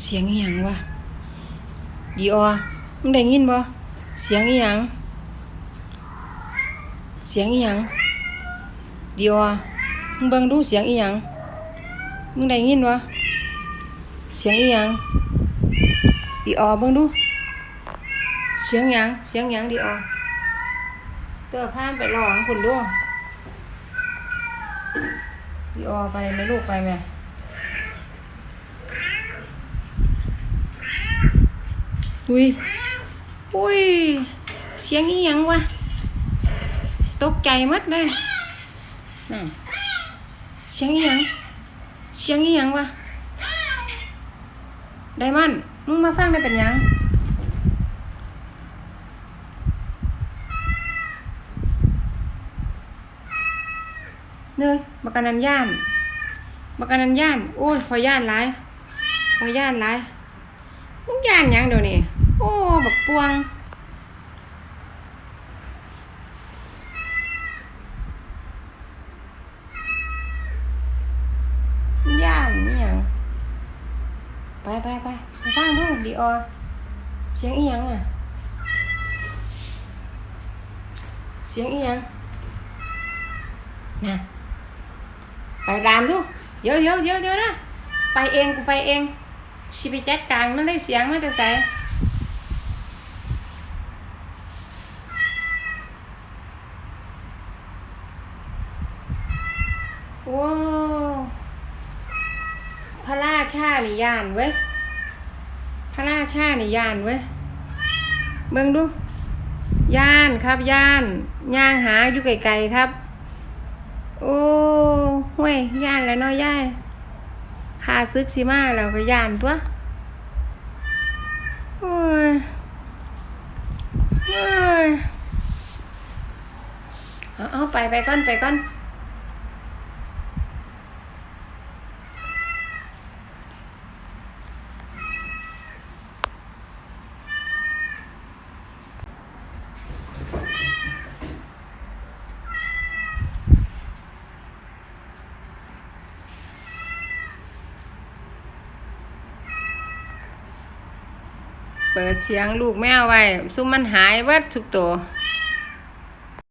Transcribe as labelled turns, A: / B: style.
A: เสียงอีหยังวะดีออมึงได้ยินบ่เสียงอีหยังเสียงอีหยังดีออมึงเบิ่งดูเสียงอีหยังมึงได้ยินบ่เสียงอีหยังดีออเบิ่งดูเสียงหยังเสียงหยังดีออเตอพานไปรอของคุณดูดีออไปไหมลูกไปไหม อุ้ยอุ้ย เสียงอีหยังวะ ตกใจมัดเลยนั่นเสียงอีหยัง เสียงอีหยังวะ ไดมอนด์มึงมาฟังได้เป็นหยัง เนยบักกะนันย่าน บักกะนันย่าน โอ้ยพอย่านหลายพอย่านหลายมึงย่านหยังเดี๋ยวนี้ โอ้ บักปวง ย่านนี่ยังไปไปไปไปฟังดูดีออเสียงอีหยังอะ เสียงอีหยังน่ะไปตามดูเดี๋ยวเดี๋ยวเดี๋ยวเดี๋ยวนะ ไปเองกูไปเอง สิไปจัดการมันได้เสียงมาแต่ใส่ โอ้พระราชานิยานเว้ย พระราชานิยานเว้ย เบิ่งดูย่านครับย่านย่างหาอยู่ไกลๆครับ โอ้ห่วยย่านแล้วเนาะย่ายคาซึกสิมาแล้วก็ย่านตัวโอ้ยโอ้ยเอาเอาไปไปก่อนไปก่อน เปิดเสียงลูกแมวไว้ ซุมมันหายวัดทุกตัว